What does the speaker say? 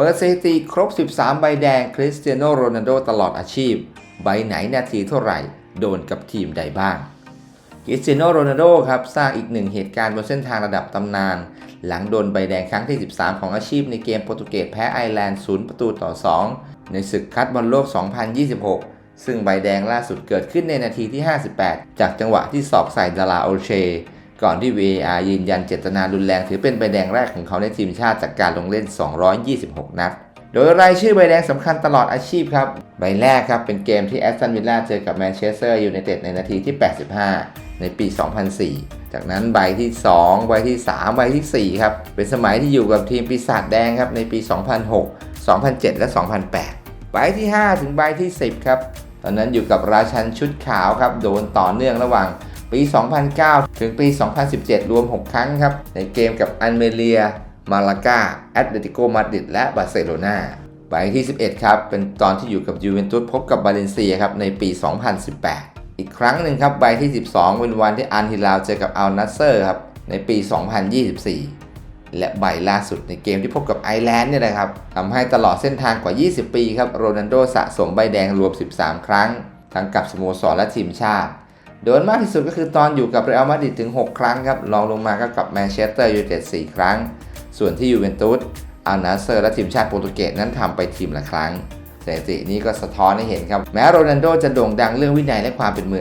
เปิดสถิติครบ 13 ใบแดงคริสเตียโนโรนัลโดตลอดอาชีพ ใบไหนนาทีเท่าไหร่ โดนกับทีมใดบ้างคริสเตียโนโรนัลโดครับสร้างอีกหนึ่งเหตุการณ์บนเส้นทางระดับตำนาน หลังโดนใบแดงครั้งที่ 13 ของอาชีพในเกมโปรตุเกสแพ้ไอร์แลนด์ 0 ประตูต่อ 2 ในศึกคัดบอลโลก 2026 ซึ่งใบแดงล่าสุดเกิดขึ้นในนาทีที่ 58 จากจังหวะที่สอกใส่ดาราโอเช ก่อนที่ VAR ยืนยันเจตนารุนแรงถือเป็นใบแดงแรกของเขาในทีมชาติจากการลงเล่น 226 นัด โดยรายชื่อใบแดงสำคัญตลอดอาชีพครับ ใบแรกครับเป็นเกมที่แอสตันวิลล่าเจอกับแมนเชสเตอร์ยูไนเต็ดในนาทีที่ 85 ในปี 2004 จากนั้นใบที่ 2 ใบที่ 3 ใบทีสี่4 ครับ เป็นสมัยที่อยู่กับทีมปีศาจแดงครับในปี 2006 2007 และ 2008 ใบที่ 5 ถึงใบที่ 10 ครับ ตอนนั้นอยู่กับราชันชุดขาวครับ โดนต่อเนื่องระหว่าง ปี 2009 ถึงปี 2017 รวม 6 ครั้งครับ ในเกมกับอันเมเลีย มาลากาแอตเลติโกมาดริดและบาร์เซโลนาใบที่ 11 ครับ เป็นตอนที่อยู่กับยูเวนตุสพบกับบาเลนเซียครับในปี 2018 อีกครั้งหนึ่งครับใบที่ 12 เป็นวันที่อันฮิลาวเจอกับอัลนัสเซอร์ครับในปี 2024 และใบล่าสุดในเกมที่พบกับไอร์แลนด์เนี่ยนะครับทำให้ตลอดเส้นทางกว่า 20 ปีครับโรนัลโดสะสมใบแดงรวม 13 ครั้ง ทั้งกับสโมสรและทีมชาติ โดนมากที่สุดก็คือตอนอยู่กับเรอัลมาดริดถึง 6 ครั้งครับรองลงมาก็กับแมนเชสเตอร์ยูไนเต็ด4ครั้ง ส่วนที่ยูเวนตุสอัลนาเซอร์และทีมชาติโปรตุเกสนั้นทำไปทีมละครั้งสถิตินี้ก็สะท้อนให้เห็นครับ แม้โรนัลโดจะโด่งดังเรื่องวินัยและความเป็นมือ